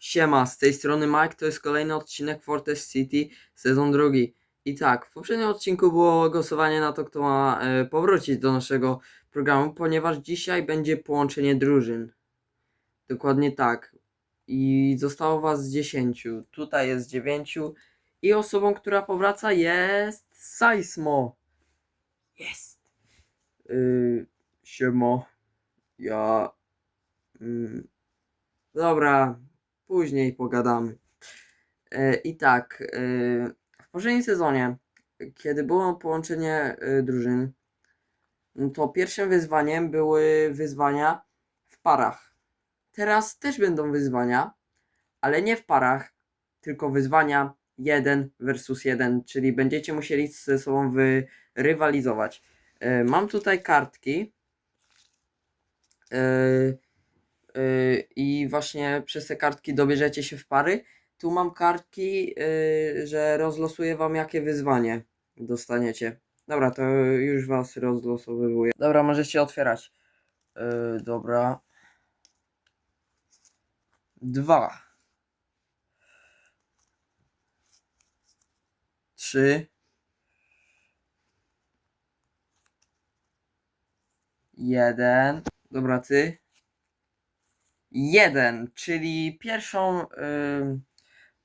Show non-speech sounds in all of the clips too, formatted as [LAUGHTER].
Siema, z tej strony Mike, to jest kolejny odcinek Fortress City, sezon drugi. I tak, w poprzednim odcinku było głosowanie na to, kto ma e, powrócić do naszego programu, ponieważ dzisiaj będzie połączenie drużyn. Dokładnie tak. I zostało was 10. Tutaj jest 9. I osobą, która powraca jest Saismo. Jest. Yy, siemo. Ja. Mm, dobra, później pogadamy. E, I tak, e, w poprzednim sezonie, kiedy było połączenie e, drużyn, no to pierwszym wyzwaniem były wyzwania w parach. Teraz też będą wyzwania, ale nie w parach, tylko wyzwania 1 versus 1, czyli będziecie musieli ze sobą wyrywalizować. E, Mam tutaj kartki. E, I właśnie przez te kartki dobierzecie się w pary. Tu mam kartki, e, że rozlosuję wam jakie wyzwanie dostaniecie. Dobra, to już was rozlosowywuję. Dobra, możecie otwierać. E, Dobra. Dwa. Trzy. Jeden. Dobra, ty. Jeden, czyli pierwszą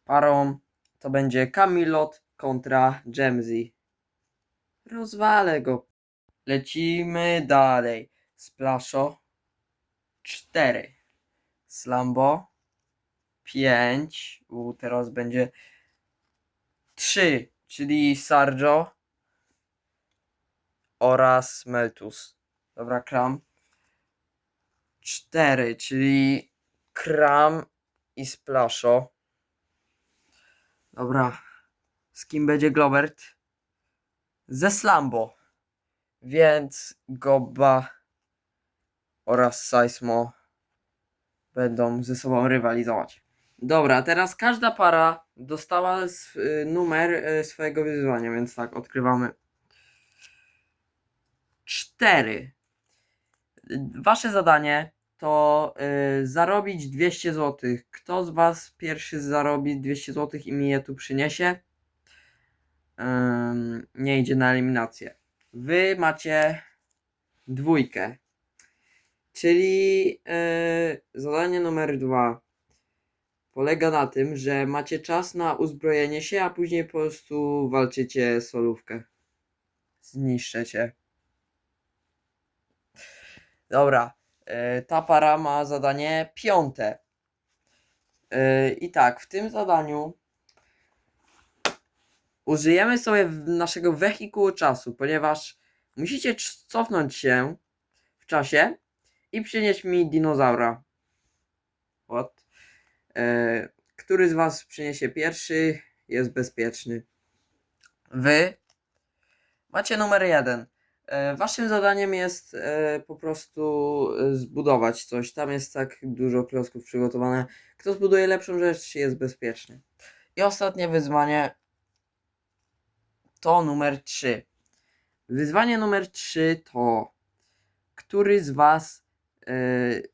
parą to będzie Camilot kontra Jamsy. Rozwalę go. Lecimy dalej. Splasho. Cztery. Slambo. Pięć. U, teraz będzie trzy, czyli Sarjo oraz Meltus. Dobra, Kram. 4, czyli Kram i Splasho. Dobra. Z kim będzie Globert? Ze Slambo. Więc Gobba oraz Seismo będą ze sobą rywalizować. Dobra, teraz każda para dostała y, numer y, swojego wyzwania, więc tak, odkrywamy. 4. Wasze zadanie to y, zarobić 200 zł. Kto z Was pierwszy zarobi 200 zł i mi je tu przyniesie, nie idzie na eliminację. Wy macie dwójkę. Czyli y, zadanie numer dwa polega na tym, że macie czas na uzbrojenie się, a później po prostu walczycie solówkę. Zniszczę cię. Dobra, ta para ma zadanie piąte. E, I tak, w tym zadaniu użyjemy sobie naszego wehikułu czasu, ponieważ musicie cofnąć się w czasie i przynieść mi dinozaura. What? E, Który z Was przyniesie pierwszy, jest bezpieczny. Wy macie numer jeden. E, Waszym zadaniem jest e, po prostu e, zbudować coś. Tam jest tak dużo klocków przygotowane. Kto zbuduje lepszą rzecz, jest bezpieczny. I ostatnie wyzwanie to numer 3. Wyzwanie numer 3 to który z Was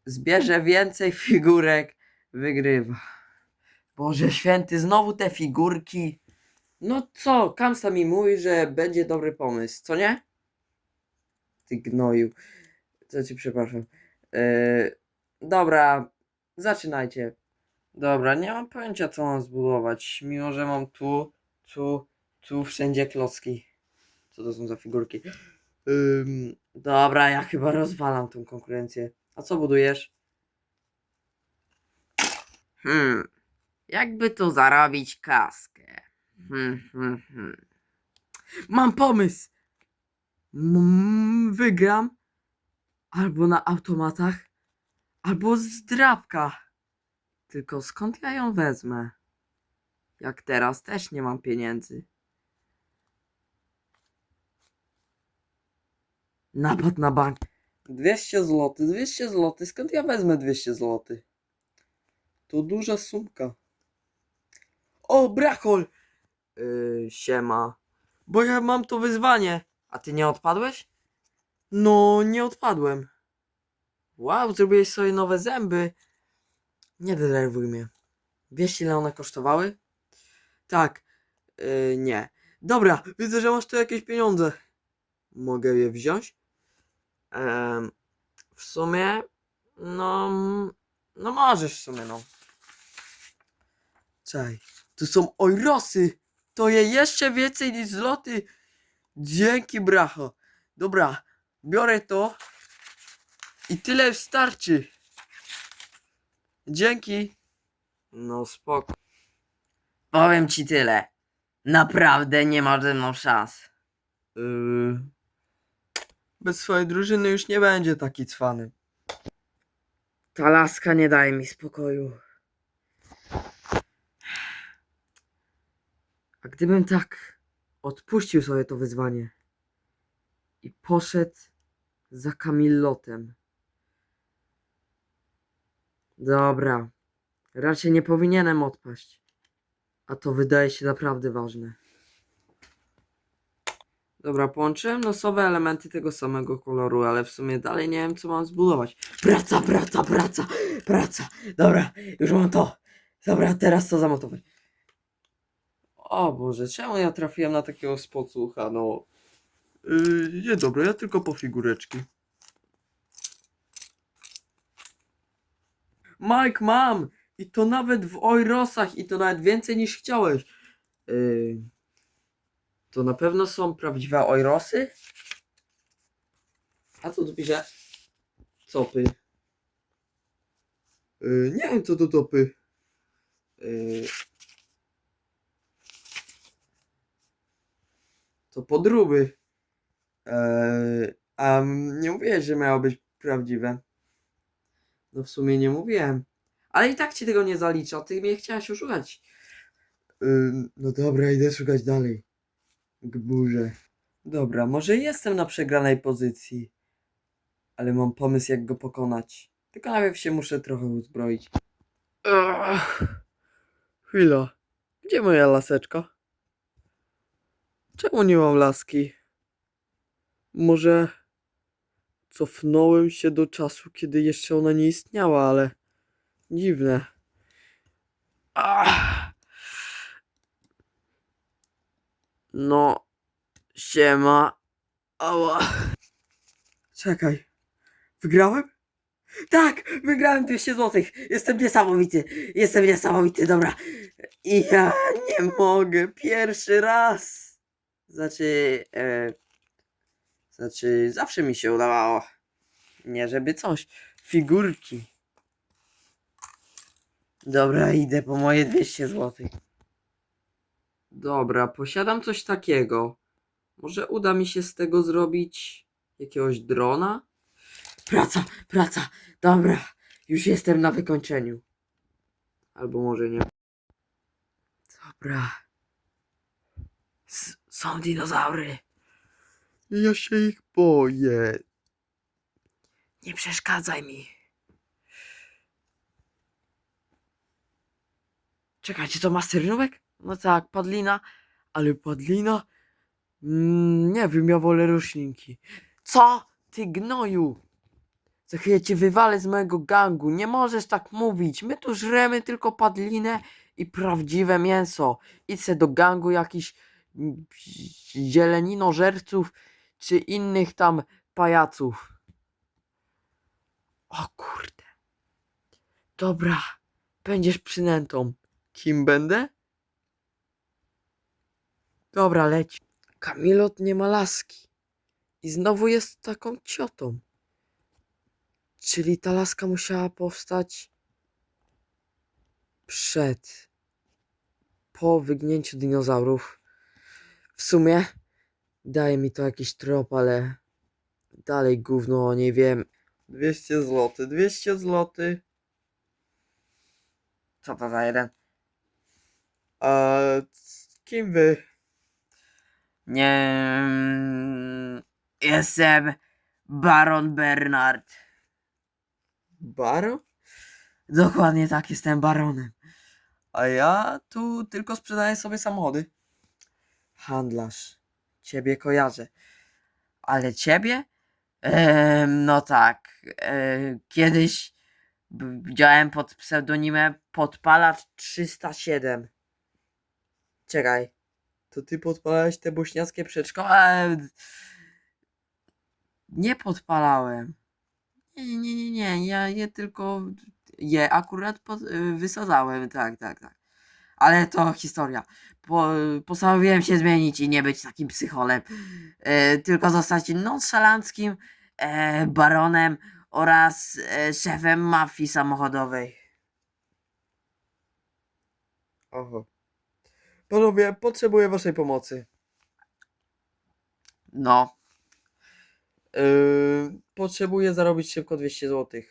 zbierze więcej figurek, wygrywa. Boże święty, znowu te figurki. No co, Kamsa mi mówi, że będzie dobry pomysł, co nie? Ty gnoju. Co ci przepraszam. Yy, dobra, zaczynajcie. Dobra, nie mam pojęcia co mam zbudować. Mimo, że mam tu, tu, tu wszędzie klocki. Co to są za figurki? Ym, dobra, ja chyba rozwalam tą konkurencję. A co budujesz? Hmm. Jakby tu zarobić kaskę? Hmm, hmm, hmm. Mam pomysł! Mm, wygram albo na automatach, albo z drapka. Tylko skąd ja ją wezmę? Jak teraz też nie mam pieniędzy. Napad na bank. 200 zł, 200 zł. Skąd ja wezmę 200 zł? To duża sumka. O, brakol! Yy, siema. Bo ja mam to wyzwanie. A ty nie odpadłeś? No, nie odpadłem. Wow, zrobiłeś sobie nowe zęby. Nie denerwuj mnie. Wiesz ile one kosztowały? Tak. Yy, nie. Dobra, widzę, że masz tu jakieś pieniądze. Mogę je wziąć? W sumie, no, no możesz w sumie, no. Czaj, tu są ojrosy. To je jeszcze więcej niż zloty. Dzięki, bracho. Dobra, biorę to i tyle wystarczy. Dzięki. No spoko. Powiem ci tyle. Naprawdę nie ma ze mną szans. Yy... Bez swojej drużyny już nie będzie taki cwany. Ta laska nie daje mi spokoju. A gdybym tak odpuścił sobie to wyzwanie i poszedł za Kamillotem. Dobra, raczej nie powinienem odpaść. A to wydaje się naprawdę ważne. Dobra, połączyłem losowe elementy tego samego koloru, ale w sumie dalej nie wiem co mam zbudować. Praca, praca, praca, praca. Dobra, już mam to. Dobra, teraz to zamontować. O Boże, czemu ja trafiłem na takiego spocucha, no. Yy, nie dobra, ja tylko po figureczki. Mike, mam! I to nawet w Oirosach i to nawet więcej niż chciałeś. Yy, to na pewno są prawdziwe Oirosy? A co tu pisze? Copy. Yy, nie wiem co to topy. Yy, to podróby. Eee, a nie mówiłeś, że miało być prawdziwe. No w sumie nie mówiłem. Ale i tak ci tego nie zalicza, ty mnie chciałeś oszukać. Ym, no dobra, idę szukać dalej. Gburze. Dobra, może jestem na przegranej pozycji. Ale mam pomysł jak go pokonać. Tylko najpierw się muszę trochę uzbroić. Ach, chwila. Gdzie moja laseczka? Czemu nie mam laski? Może cofnąłem się do czasu, kiedy jeszcze ona nie istniała, ale dziwne. Ach. No, siema. Ała. Czekaj. Wygrałem? Tak, wygrałem 200 zł. Jestem niesamowity. Jestem niesamowity, dobra. Ja nie mogę. Pierwszy raz. Znaczy, e, znaczy, zawsze mi się udawało. Nie żeby coś. Figurki. Dobra, idę po moje 200 zł. Dobra, posiadam coś takiego. Może uda mi się z tego zrobić jakiegoś drona? Praca, praca. Dobra, już jestem na wykończeniu. Albo może nie. Dobra. Są dinozaury. Ja się ich boję. Nie przeszkadzaj mi. Czekajcie, to masternówek? No tak, padlina. Ale padlina? Mm, nie wiem, ja wolę roślinki. Co? Ty gnoju! Za chwilę cię wywalę z mojego gangu. Nie możesz tak mówić. My tu żremy tylko padlinę i prawdziwe mięso. Idź se do gangu jakichś zieleninożerców czy innych tam pajaców. O kurde. Dobra, będziesz przynętą. Kim będę? Dobra, leć. Kamilot nie ma laski. I znowu jest taką ciotą. Czyli ta laska musiała powstać przed, po wygnięciu dinozaurów. W sumie daje mi to jakiś trop, ale dalej gówno nie wiem. 200 zł, 200 zł. Co to za jeden? A kim wy? Nie. Jestem Baron Bernard. Baron? Dokładnie tak, jestem baronem. A ja tu tylko sprzedaję sobie samochody. Handlarz. Ciebie kojarzę. Ale ciebie? No tak. E, kiedyś Widziałem pod pseudonimem Podpalacz 307. Czekaj. To ty podpalałeś te bośniackie przedszkola? Nie podpalałem. Nie, nie, nie, nie. Ja je tylko je akurat pod, y, wysadzałem. Tak, tak, tak. Ale to historia. Po, postanowiłem się zmienić i nie być takim psycholem. E, tylko zostać nonszalanckim e, baronem oraz e, szefem mafii samochodowej. Oho. Panowie, potrzebuję waszej pomocy. No. Yy, potrzebuję zarobić szybko 200 zł.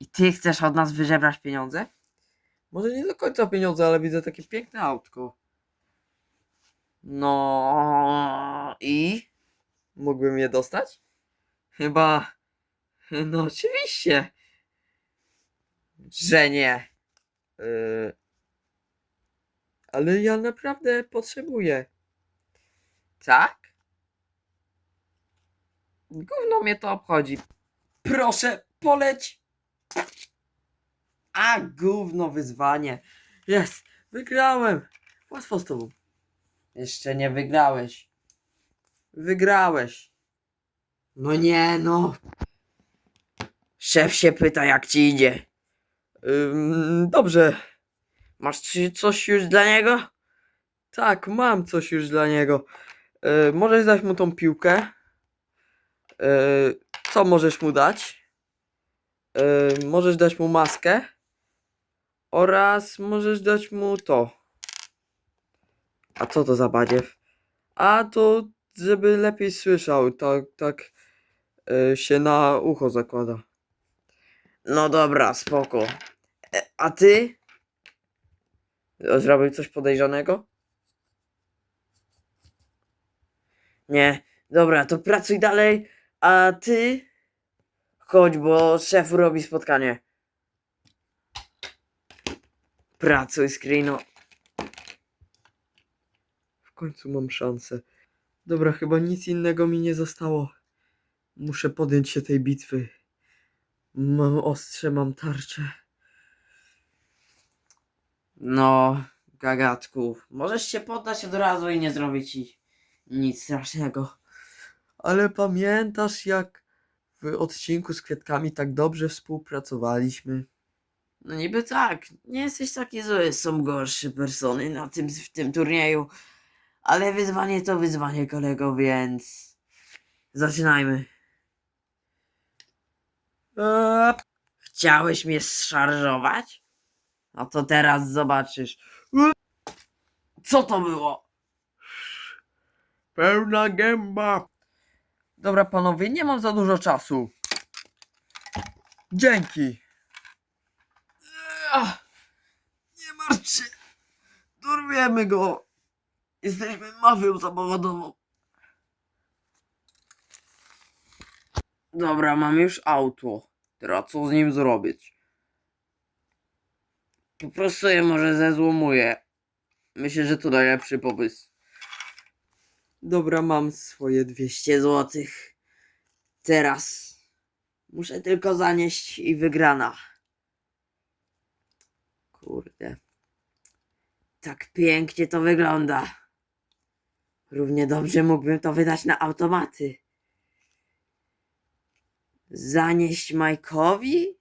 I ty chcesz od nas wyżebrać pieniądze? Może nie do końca pieniądze, ale widzę takie piękne autko. No i mógłbym je dostać? Chyba. No oczywiście. Że nie. Yy, ale ja naprawdę potrzebuję. Tak? Gówno mnie to obchodzi. Proszę, poleć. A, gówno wyzwanie. Jest, wygrałem. Łatwo z tobą. Jeszcze nie wygrałeś. Wygrałeś. No nie, no. Szef się pyta, jak ci idzie. Ym, dobrze. Masz coś już dla niego? Tak, mam coś już dla niego. Yy, możesz dać mu tą piłkę. Yy, co możesz mu dać? Yy, możesz dać mu maskę. Oraz możesz dać mu to. A co to za badziew? A to, żeby lepiej słyszał. Tak, tak yy, się na ucho zakłada. No dobra, spoko. E, a ty? Zrobił coś podejrzanego? Nie. Dobra, to pracuj dalej, a ty chodź, bo szef robi spotkanie. Pracuj, screeno. W końcu mam szansę. Dobra, chyba nic innego mi nie zostało. Muszę podjąć się tej bitwy. Mam ostrze, mam tarczę. No, gagatku, możesz się poddać od razu i nie zrobić ci nic strasznego. Ale pamiętasz, jak w odcinku z kwiatkami tak dobrze współpracowaliśmy? No niby tak, nie jesteś taki zły, są gorsze persony na tym, w tym turnieju. Ale wyzwanie to wyzwanie, kolego, więc... Zaczynajmy. Chciałeś mnie szarżować? No to teraz zobaczysz. Co to było? Pełna gęba. Dobra, panowie, nie mam za dużo czasu. Dzięki. Nie martw się. Dorwiemy go. Jesteśmy mafią samochodową. Dobra, mam już auto. Teraz co z nim zrobić? Po prostu je może zezłomuję. Myślę, że to najlepszy pomysł. Dobra, mam swoje 200 złotych. Teraz muszę tylko zanieść i wygrana. Kurde. Tak pięknie to wygląda. Równie dobrze mógłbym to wydać na automaty. Zanieść Majkowi?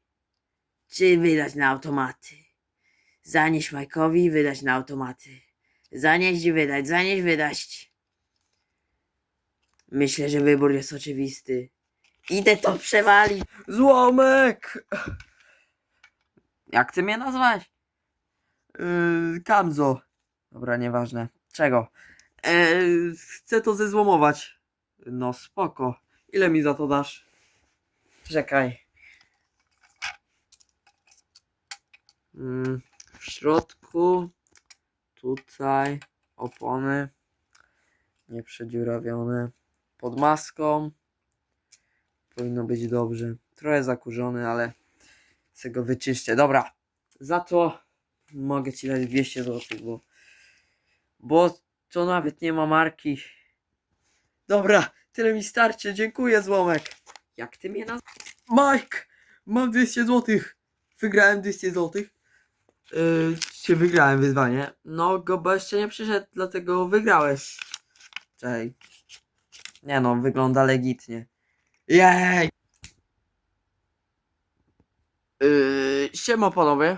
Czy wydać na automaty? Zanieść Majkowi i wydać na automaty. Zanieść wydać, zanieść, wydać. Myślę, że wybór jest oczywisty. Idę to przewalić. Złomek! Jak ty mnie nazwać? Yy, Kamzo. Dobra, nieważne. Czego? Yy, chcę to zezłomować. No spoko. Ile mi za to dasz? Czekaj. Mm, w środku. Tutaj. Opony. Nieprzedziurawione. Pod maską. Powinno być dobrze. Trochę zakurzony, ale sobie go wyczyszczę. Dobra. Za to mogę ci dać 200 zł, bo, bo to nawet nie ma marki. Dobra, tyle mi starczy. Dziękuję, złomek. Jak ty mnie naz... Mike! Mam 200 złotych. Wygrałem 200 złotych. Yy, czy wygrałem wyzwanie? No, Goba jeszcze nie przyszedł, dlatego wygrałeś. Czej. Nie no, wygląda legitnie. Jej! Yy, siema panowie.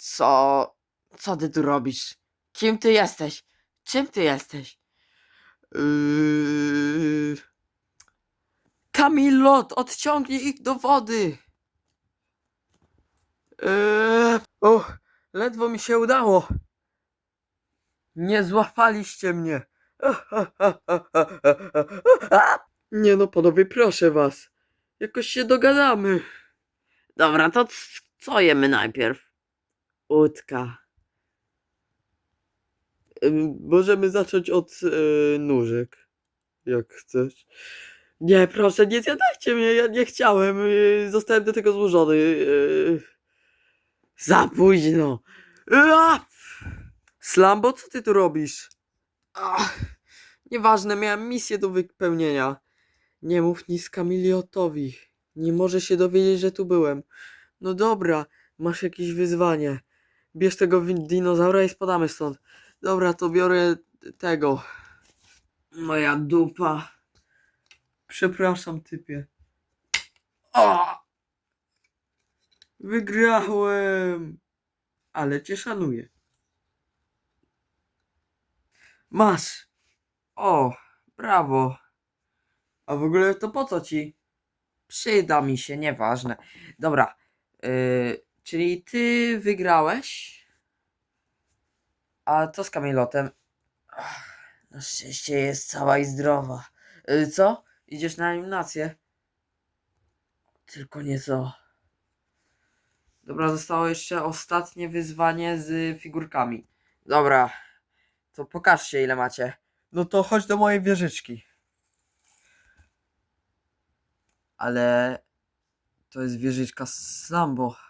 Co? Co ty tu robisz? Kim ty jesteś? Czym ty jesteś? Yy... Kamilot, odciągnij ich do wody! Yy... O, ledwo mi się udało. Nie złapaliście mnie. [LAUGHS] Nie no, panowie, proszę was. Jakoś się dogadamy. Dobra, to co jemy najpierw? Ym, Możemy zacząć od e, nóżek. Jak chcesz. Nie, proszę, nie zjadajcie mnie, ja nie chciałem. e, Zostałem do tego złożony. e. Za późno. Slambo, co ty tu robisz? Nieważne, miałem misję do wypełnienia. Nie mów nic Kamiliotowi. Nie może się dowiedzieć, że tu byłem. No dobra, masz jakieś wyzwanie. Bierz tego dinozaura i spadamy stąd. Dobra, to biorę tego. Moja dupa. Przepraszam, typie. O! Wygrałem! Ale cię szanuję. Masz. O, brawo. A w ogóle to po co ci? Przyda mi się, nieważne. Dobra. Yy, czyli ty wygrałeś? A co z Kamilotem? Na szczęście jest cała i zdrowa. Yy, co? Idziesz na eliminację? Tylko nie co. Dobra, zostało jeszcze ostatnie wyzwanie z figurkami. Dobra, to pokażcie ile macie. No to chodź do mojej wieżyczki. Ale to jest wieżyczka z Lambo.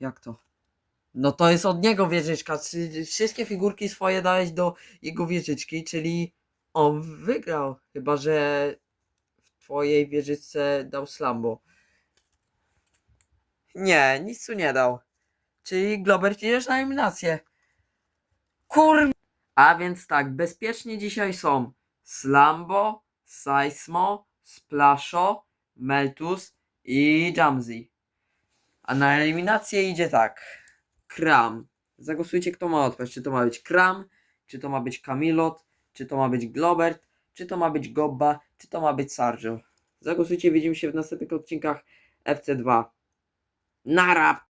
Jak to? No to jest od niego wieżyczka. Wszystkie figurki swoje dałeś do jego wieżyczki, czyli on wygrał. Chyba, że w twojej wieżyczce dał Slambo. Nie, nic tu nie dał. Czyli Globert idziesz na eliminację. Kur... A więc tak, bezpiecznie dzisiaj są Slambo, Seismo, Splasho, Meltus i Jamzy. A na eliminację idzie tak. Kram. Zagłosujcie kto ma odpaść. Czy to ma być Kram, czy to ma być Kamilot, czy to ma być Globert, czy to ma być Gobba, czy to ma być Sarjo. Zagłosujcie, widzimy się w następnych odcinkach FC2. Nara!